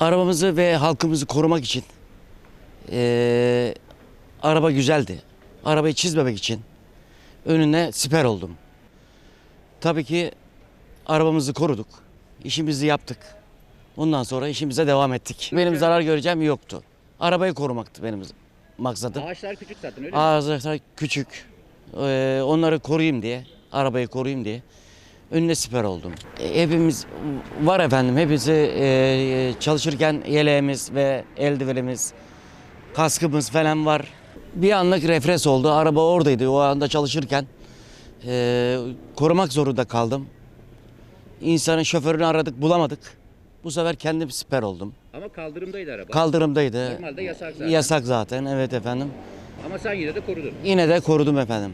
Arabamızı ve halkımızı korumak için eee, araba güzeldi. Arabayı çizmemek için önüne siper oldum. Tabii ki arabamızı koruduk. işimizi yaptık. Ondan sonra işimize devam ettik. Benim zarar göreceğim yoktu. Arabayı korumaktı benim maksadım. Ağaçlar küçük zaten öyle mi? Ağızlar küçük. Eee, onları koruyayım diye, arabayı koruyayım diye önüne siper oldum. E, Hepimiz var efendim. Hepsi eee, çalışırken yeleğimiz ve eldivenimiz, kaskımız falan var. Bir anlık refres oldu. Araba oradaydı. O anda çalışırken eee, korumak zorunda kaldım. İnsanın şoförünü aradık, bulamadık. Bu sefer kendim siper oldum. Ama kaldırımdaydı araba. Kaldırımdaydı. Normalde yasak zaten. Yasak zaten, evet efendim. Ama sen yine de korudun. Yine de korudum efendim.